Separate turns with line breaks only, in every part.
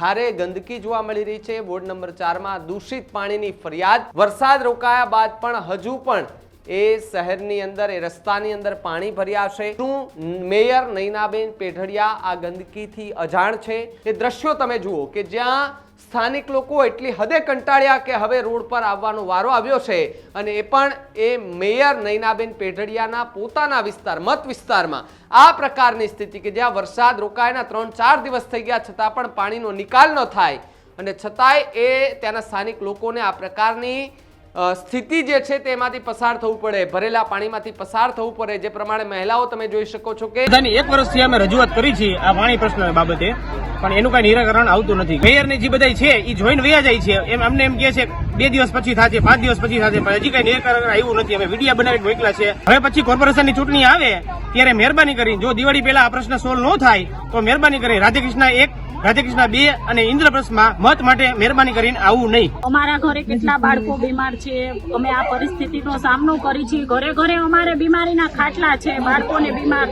ભારે ગંદકી જોવા મળી રહી છે. વોર્ડ નંબર ચારમાં દૂષિત પાણીની ફરિયાદ. વરસાદ રોકાયા બાદ પણ હજુ પણ એ શહેરની અંદર, એ રસ્તાની અંદર પાણી ભર્યા છે શું મેયર નૈનાબેન પેઢડિયા આ ગંદકીથી અજાણ છે? એ દ્રશ્યો તમે જુઓ કે જ્યાં સ્થાનિક લોકો એટલી હદે કંટાળ્યા કે હવે રોડ પર આવવાનો વારો આવ્યો છે. અને એ પણ એ મેયર નૈનાબેન પેઢડિયાના પોતાના વિસ્તાર, મત વિસ્તારમાં. આ પ્રકારની સ્થિતિ કે જ્યાં વરસાદ રોકાયના ત્રણ ચાર દિવસ થઈ ગયા છતાં પણ પાણીનો નિકાલ ન થાય. અને છતાંય એ ત્યાંના સ્થાનિક લોકોને આ પ્રકારની સ્થિતિ જે છે તેમાંથી પસાર થવું પડે. ભરેલા પાણીમાંથી પસાર થવું પડે. જે પ્રમાણે મહિલાઓ તમે જોઈ શકો છો કે
એક વર્ષથી અમે રજૂઆત કરી છે આ પાણી પ્રશ્ન બાબતે. પણ એનું કઈ નિરાકરણ આવતું નથી. મેયરની જે બધા છે એ જોઈને વયા જાય છે. એમ અમને એમ કહે છે બે દિવસ પછી થશે, પાંચ દિવસ પછી થશે, પણ હજી કઈ નિરાકરણ આવ્યું નથી. અમે વિડીયા બનાવી મોકલા છે. હવે પછી કોર્પોરેશનની ચૂંટણી આવે, ત્યારે મહેરબાની કરી જો દિવાળી પહેલા આ પ્રશ્ન સોલ્વ ન થાય, તો મહેરબાની કરી રાધેકૃષ્ણ એક, રાધેકૃષ્ણ બે અને ઇન્દ્રપ્રસ્થમાં મત માટે મહેરબાની કરીને આવું નહીં.
અમારા ઘરે કેટલા બાળકો બીમાર છે, અમે આ પરિસ્થિતિનો સામનો કરી છીએ. ઘરે ઘરે અમારે બીમારીના ખાટલા છે, બાળકોને બીમાર.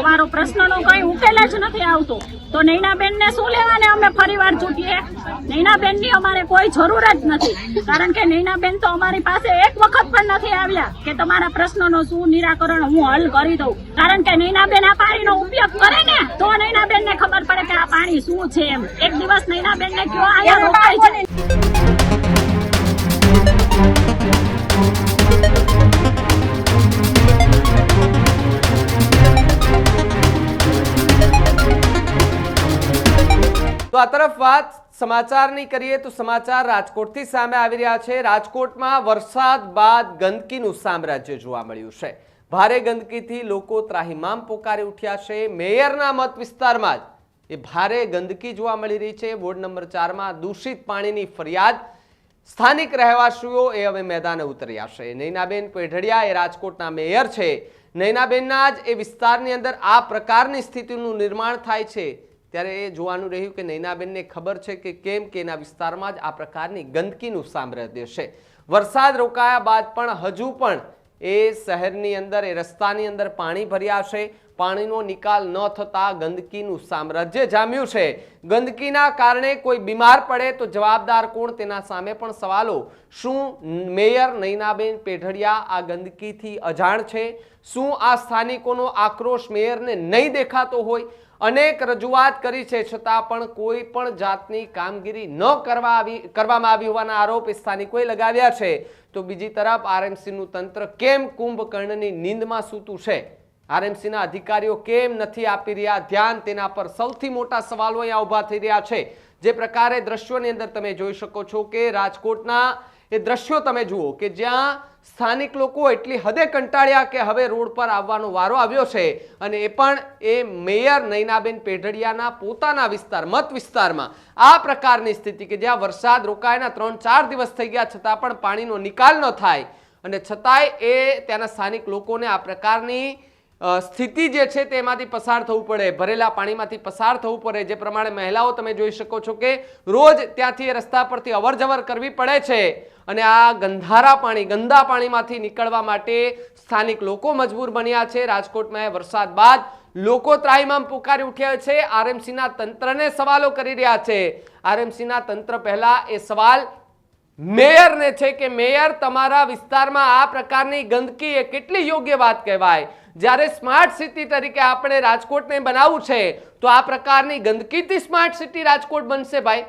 અમારો પ્રશ્નનો કઈ ઉકેલ જ નથી આવતો. તો નૈનાબેનને શું લેવાને અમે ફરીવાર ચૂંટીએ? નૈનાબેનની અમારે કોઈ જરૂર જ નથી. કારણ કે નૈનાબેન તો અમારી પાસે એક વખત પણ નથી આવ્યા કે તમારા પ્રશ્નનો શું નિરાકરણ હું હલ કરી દઉં. કારણ કે નૈનાબેન આ પાણીનો ઉપયોગ કરે ને તો નૈનાબેનને ખબર પડે કે આ પાણી શું છે એમ. એક દિવસ નૈનાબેનને કયો અહીંયા રોકાય છે.
તો આ તરફ વાત સમાચારની કરીએ તો સમાચાર રાજકોટથી સામે આવી રહ્યા છે. રાજકોટમાં વરસાદ બાદ ગંદકીનું સામ્રાજ્ય જોવા મળ્યું છે. ભારે ગંદકીથી લોકો ત્રાહિમામ પોકારી ઉઠ્યા છે. મેયરના મત વિસ્તારમાં જ એ ભારે ગંદકી જોવા મળી રહી છે. વોર્ડ નંબર ચારમાં દૂષિત પાણીની ફરિયાદ. સ્થાનિક રહેવાસીઓ એ હવે મેદાને ઉતર્યા છે. નૈનાબેન પેઢડિયા એ રાજકોટના મેયર છે. નૈનાબેનના જ એ વિસ્તારની અંદર આ પ્રકારની સ્થિતિનું નિર્માણ થાય છે. ત્યારે એ જોવાનું રહ્યું કે નૈનાબેનને ખબર છે કે કેમ કે એના વિસ્તારમાં જ આ પ્રકારની ગંદકીનું સામ્રાજ્ય છે. વરસાદ રોકાયા બાદ પણ હજુ પણ એ શહેરની અંદર, એ રસ્તાની અંદર પાણી ભર્યા છે. પાણીનો નિકાલ ન થતા ગંદકીનું સામ્રાજ્ય જામ્યું છે. ગંદકીના કારણે કોઈ બીમાર પડે તો જવાબદાર કોણ? તેના સામે પણ સવાલો. શું મેયર નૈનાબેન પેઢડિયા આ ગંદકીથી અજાણ છે? શું આ સ્થાનિકોનો આક્રોશ મેયરને નહીં દેખાતો હોય? અનેક રજૂઆત કરી છે, છતાં પણ કોઈ પણ જાતની કામગીરી ન કરવા આવી, કરવામાં આવી હોવાના આરોપ સ્થાનિકોએ લગાવ્યા છે. તો બીજી તરફ આરએમસીનું તંત્ર કેમ કુંભકર્ણની નીંદમાં સૂતું છે? આરએમસીના અધિકારીઓ કેમ નથી આપી રહ્યા? ધ્યાન તેના પર સૌથી મોટા સવાલો અહીંયા ઊભા થઈ રહ્યા છે. જે પ્રકારે દ્રશ્યોની અંદર તમે જોઈ શકો છો કે રાજકોટના એ દ્રશ્યો તમે જુઓ કે જ્યાં સ્થાનિક લોકો એટલી હદે કંટાળ્યા કે હવે રોડ પર આવવાનો વારો આવ્યો છે. અને એ પણ એ મેયર નૈનાબેન પેઢડિયાના પોતાના વિસ્તાર, મત વિસ્તારમાં. આ પ્રકારની સ્થિતિ કે જ્યાં વરસાદ રોકાયના ત્રણ ચાર દિવસ થઈ ગયા છતાં પણ પાણીનો નિકાલ ન થાય. અને છતાંય એ ત્યાંના સ્થાનિક લોકોને આ પ્રકારની સ્થિતિ જે છે તેમાંથી પસાર થવું પડે. ભરેલા પાણીમાંથી પસાર થવું પડે. જે પ્રમાણે મહિલાઓ તમે જોઈ શકો છો કે રોજ ત્યાંથી રસ્તા પરથી અવરજવર કરવી પડે છે. અને આ ગંધારા પાણી, ગંદા પાણીમાંથી નીકળવા માટે સ્થાનિક લોકો મજબૂર બન્યા છે. રાજકોટમાં વરસાદ બાદ લોકો ત્રાહીમામ પુકારી ઉઠ્યા છે. આરએમસીના તંત્રને સવાલો કરી રહ્યા છે. આરએમસીના તંત્ર પહેલા એ સવાલ મેયરને છે કે, મેયર, તમારા વિસ્તારમાં આ પ્રકારની ગંદકી એ કેટલી યોગ્ય વાત કહેવાય? જ્યારે સ્માર્ટ સિટી તરીકે આપણે રાજકોટને બનાવવું છે, તો આ પ્રકારની ગંદકીથી સ્માર્ટ સિટી રાજકોટ બનશે ભાઈ.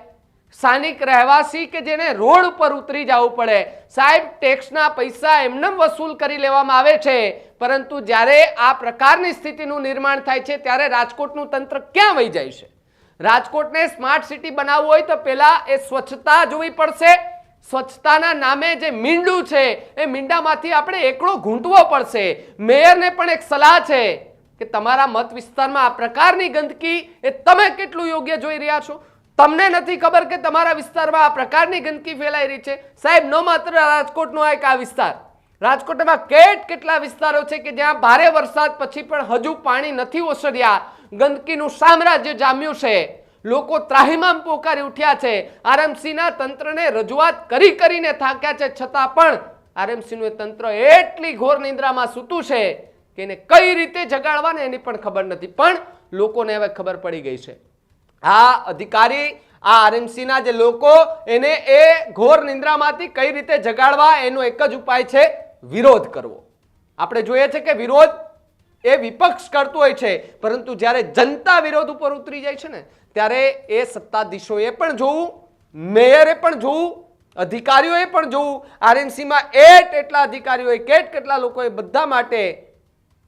સ્થાનિક રહેવાસી કે જેને રોડ ઉપર ઉતરી જવું પડે. સાહેબ ટેક્સના પૈસા એમનેમ વસૂલ કરી લેવામાં આવે છે. પરંતુ જ્યારે આ પ્રકારની સ્થિતિનું નિર્માણ થાય છે, ત્યારે રાજકોટનું તંત્ર ક્યાં વહી જાય છે? રાજકોટને સ્માર્ટ સિટી બનાવવું હોય તો પહેલાં એ સ્વચ્છતા જોવી પડશે. સ્વચ્છતાના નામે જે મીંડું છે, એ મીંડામાંથી આપણે એકડો ઘૂંટવો પડશે. મેયરને પણ એક સલાહ છે કે તમારા મત વિસ્તારમાં આ પ્રકારની ગંદકી, એ તમે કેટલું યોગ્ય જોઈ રહ્યા છો? તમને નથી ખબર કે તમારા વિસ્તારમાં આ પ્રકારની ગંદકી ફેલાઈ રહી છે? સાહેબ, ન માત્ર રાજકોટનો એક આ વિસ્તાર, રાજકોટમાં કેટ કેટલા વિસ્તારો છે કે જ્યાં ભારે વરસાદ પછી પણ હજુ પાણી નથી ઓસર્યા? ગંદકીનું સામ્રાજ્ય જામ્યું છે. લોકો ત્રાહિમામ પોકારી ઉઠ્યા છે. આરએમસીના તંત્રને રજૂઆત કરી કરીને થાક્યા છે. છતાં પણ આરએમસીનું તંત્ર એટલી ઘોર નિંદ્રામાં સૂતું છે કે એને કઈ રીતે જગાડવાને એની પણ ખબર નથી. પણ લોકોને હવે ખબર પડી ગઈ છે. આ અધિકારી, આ આરએમસી ના જે લોકો, એને એ ઘોર નિંદ્રામાંથી કઈ રીતે જગાડવા, એનો એક જ ઉપાય છે વિરોધ કરવો. આપણે જોઈએ છે કે વિરોધ એ વિપક્ષ કરતું હોય છે, પરંતુ જ્યારે જનતા વિરોધ ઉપર ઉતરી જાય છે ને, ત્યારે એ સત્તાધીશોએ પણ જોવું, મેયરે પણ જોવું, અધિકારીઓએ પણ જોવું, આરએમસીમાં એટ એટલા અધિકારીઓએ, કેટ કેટલા લોકોએ બધા માટે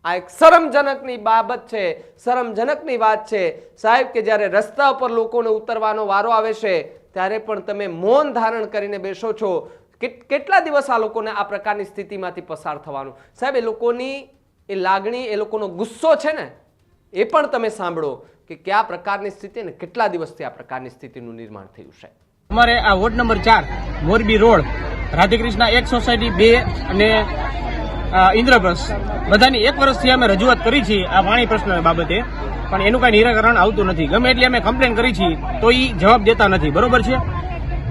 આ એક શરમજનકની બાબત છે. શરમજનકની વાત છે. સાહેબ, કે જ્યારે રસ્તા ઉપર લોકોને ઉતરવાનો વારો આવે છે, ત્યારે પણ તમે મૌન ધારણ કરીને બેસો છો. કેટ- કેટલા દિવસ આ લોકોને આ પ્રકારની સ્થિતિમાંથી પસાર થવાનું? સાહેબ, એ લોકોની એ લાગણી, એ લોકોનો ગુસ્સો છે ને, એ પણ તમે સાંભળો કે કયા પ્રકારની સ્થિતિ ને કેટલા દિવસથી આ પ્રકારની સ્થિતિનું નિર્માણ થયું છે.
અમારે આ વોર્ડ નંબર ચાર, મોરબી રોડ, રાધેકૃષ્ણ એક સોસાયટી બે અને ઇન્દ્રપ્રસ્થ. બધાની એક વર્ષથી અમે રજૂઆત કરી છે આ પાણી પ્રશ્ન બાબતે, પણ એનું કઈ નિરાકરણ આવતું નથી. ગમે એટલી અમે કમ્પ્લેન કરી છે તો એ જવાબ દેતા નથી. બરોબર છે?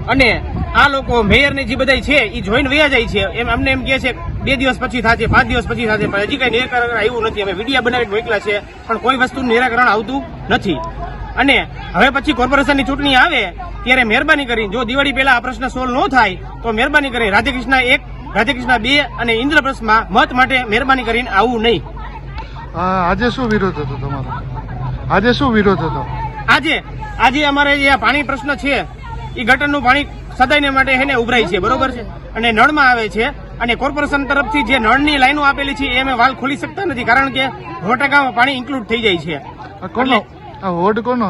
અને આ લોકો મેયરની જે બધા છે એ જોઈને વયા જાય છે. એમ, અમને એમ કહે છે, બે દિવસ પછી થશે, પાંચ દિવસ પછી થશે, પણ હજી કઈ નિરાકરણ આવ્યું નથી. અમે વિડીયા બનાવી મોકલા છે, પણ કોઈ વસ્તુનું નિરાકરણ આવતું નથી. અને હવે પછી કોર્પોરેશનની ચૂંટણી આવે, ત્યારે મહેરબાની કરી જો દિવાળી પહેલા આ પ્રશ્ન સોલ્વ ન થાય, તો મહેરબાની કરી રાધેકૃષ્ણ એક રાધેકૃષ્ણ બે અને ઇન્દ્રપ્રસ્થમાં મત માટે મહેરબાની કરીને આવું નહીં.
આજે શું વિરોધ હતો તમારો? આજે શું વિરોધ હતો?
આજે આજે અમારે જે આ પાણી પ્રશ્ન છે એ ગટરનું પાણી સદાયને માટે એને ઉભરાય છે બરોબર છે? અને નળમાં આવે છે અને કોર્પોરેશન તરફથી જે નળની લાઈનો આપેલી છે એ અમે વાલ ખોલી શકતા નથી કારણ કે સો પાણી ઇન્ક્લુડ થઈ જાય છે.
કોનો? આ કોનો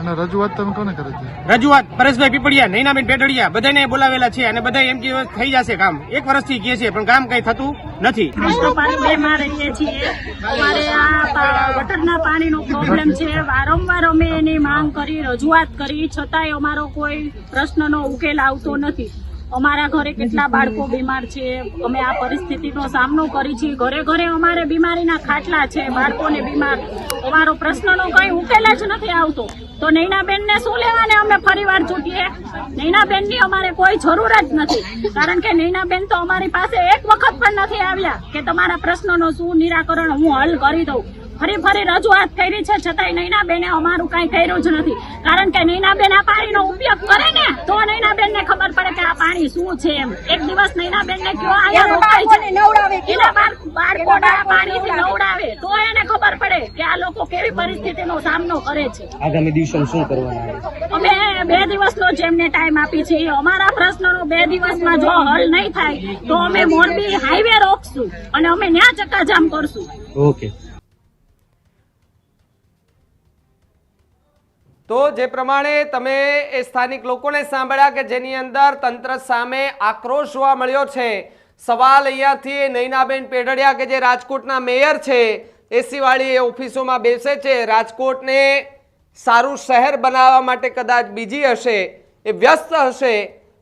અને રજૂઆત તમે કોને કરી છે
રજૂઆત પરેશભાઈ પીપળિયા નૈનાબેન પેટડિયા બધાને બોલાવેલા છે અને બધા એમ કે થઈ જશે કામ. એક વર્ષથી કહે છે પણ કામ કઈ થતું નથી.
અમારે આ ગટરના પાણીનો પ્રોબ્લેમ છે. વારંવાર અમે એની માંગ કરી રજૂઆત કરી. છતાંય અમારો કોઈ પ્રશ્નનો ઉકેલ આવતો નથી. અમારા ઘરે કેટલા બાળકો બીમાર છે, અમે આ પરિસ્થિતિનો સામનો કરી છીએ. ઘરે ઘરે અમારે બીમારીના ખાટલા છે, બાળકોને બીમાર. અમારો પ્રશ્નનો કંઈ ઉકેલ જ નથી આવતો. તો નૈનાબેનને શું લેવાને અમે ફરીવાર ચૂંટીએ? નૈનાબેનની અમારે કોઈ જરૂર જ નથી. કારણ કે નૈનાબેન તો અમારી પાસે એક વખત પણ નથી આવ્યા કે તમારા પ્રશ્નનો શું નિરાકરણ હું હલ કરી દઉં. ફરી ફરી રજૂઆત કરી છે છતાંય નૈનાબેને અમારું કઈ કર્યું જ નથી. કારણ કે નૈનાબેન આ પાણીનો ઉપયોગ કરે ને તો નૈનાબેનને ખબર પડે કે આ પાણી શું છે એમ. એક દિવસ નૈનાબેનને કયો અહીંયા રોકાય છે. એના બાળ- બાળકોને આ પાણીથી નવડાવે. તો એને ખબર પડે કે આ લોકો કેવી પરિસ્થિતિનો સામનો કરે છે.
આગામી દિવસો શું કરવાના
અમે બે દિવસનો જેમને ટાઈમ આપી છે અમારા પ્રશ્નનો બે દિવસમાં જો હલ નહીં થાય તો અમે મોરબી હાઈવે રોકશું અને અમે ન્યા ચક્કાજામ કરશું.
ઓકે.
તો જે પ્રમાણે તમે એ સ્થાનિક લોકોને સાંભળ્યા કે જેની અંદર તંત્ર સામે આક્રોશ જોવા મળ્યો છે, સવાલ અહીંયાથી નૈનાબેન પેઢડિયા કે જે રાજકોટના મેયર છે એસીવાળી એ ઓફિસોમાં બેસે છે, રાજકોટને સારું શહેર બનાવવા માટે કદાચ બીજી હશે, એ વ્યસ્ત હશે,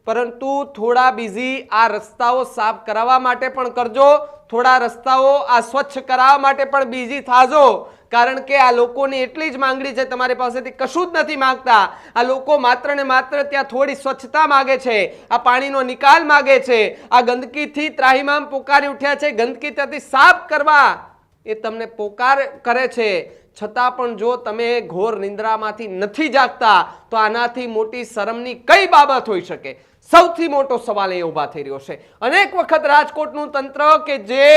પરંતુ થોડા બીજી આ રસ્તાઓ સાફ કરાવવા માટે પણ કરજો, થોડા રસ્તાઓ આ સ્વચ્છ કરાવવા માટે પણ બીજી થાજો કારણ કે આ લોકોની એટલી જ માંગણી છે, તમારી પાસેથી કશું જ નથી માંગતા. આ લોકો માત્ર ને માત્ર ત્યાં થોડી સ્વચ્છતા માગે છે, આ પાણીનો નિકાલ માગે છે, આ ગંદકીથી ત્રાહિમામ પોકારી ઉઠ્યા છે, ગંદકી ત્યાંથી સાફ કરવા. એ તમને પોકાર કરે છે. છતાં પણ જો તમે ઘોર નિંદ્રામાંથી નથી જાગતા, તો આનાથી મોટી શરમની કઈ બાબત હોઈ શકે? સૌથી મોટો સવાલ એ ઊભા થઈ રહ્યો છે. અનેક વખત રાજકોટનું તંત્ર કે જે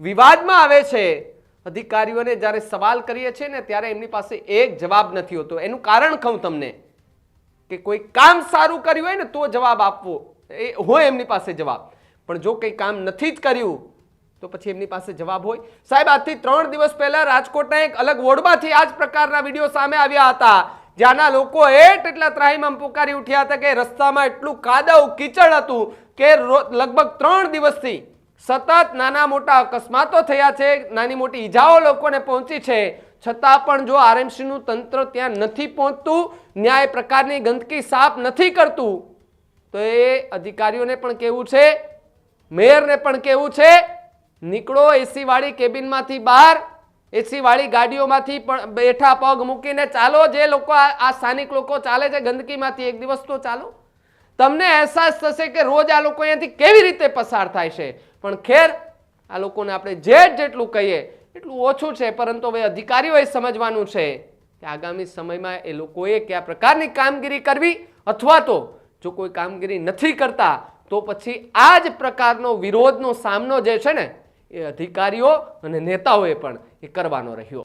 વિવાદમાં આવે છે અધિકારીઓને જ્યારે સવાલ કરીએ છીએ ને ત્યારે એમની પાસે એક જવાબ નથી હોતો. એનું કારણ કહું તમને કે કોઈ કામ સારું કર્યું હોય ને તો જવાબ આપવો. એ હોય એમની પાસે જવાબ. પણ જો કંઈ કામ નથી જ કર્યું, તો પછી એમની પાસે જવાબ હોય. સાહેબ, આજથી ત્રણ દિવસ પહેલા રાજકોટના એક અલગ વોર્ડમાંથી આ જ પ્રકારના વીડિયો સામે આવ્યા હતા. જ્યાંના લોકો એટ એટલા ત્રાહીમાં પુકારી ઉઠ્યા હતા કે રસ્તામાં એટલું કાદવ કીચડ હતું કે લગભગ ત્રણ દિવસથી સતત નાના મોટા અકસ્માતો થયા છે, નાની મોટી ઈજાઓ લોકોને પહોંચી છે. છતાં પણ જો આરએમસીનું તંત્ર ત્યાં નથી પહોંચતું, ન્યાય પ્રકારની ગંદકી સાફ નથી કરતું, તો એ અધિકારીઓને પણ કેવું છે? મેયરને પણ કેવું છે? નીકળો એસીવાળી કેબિનમાંથી બહાર, એસીવાળી ગાડીઓમાંથી પણ બેઠા પગ મૂકીને ચાલો, જે લોકો આ સ્થાનિક લોકો ચાલે છે ગંદકીમાંથી, એક દિવસ તો ચાલો. તમને અહેસાસ થશે કે રોજ આ લોકો અહીંયાથી કેવી રીતે પસાર થાય છે? પણ ખેર, આ લોકોને આપણે જે જેટલું કહીએ, એટલું ઓછું છે, પરંતુ હવે અધિકારીઓએ સમજવાનું છે કે આગામી સમયમાં એ લોકોએ કયા પ્રકારની કામગીરી કરવી અથવા તો જો કોઈ કામગીરી નથી કરતા, તો પછી આ જ પ્રકારનો વિરોધનો સામનો જે છે ને, એ અધિકારીઓ અને નેતાઓએ પણ એ કરવાનો રહ્યો.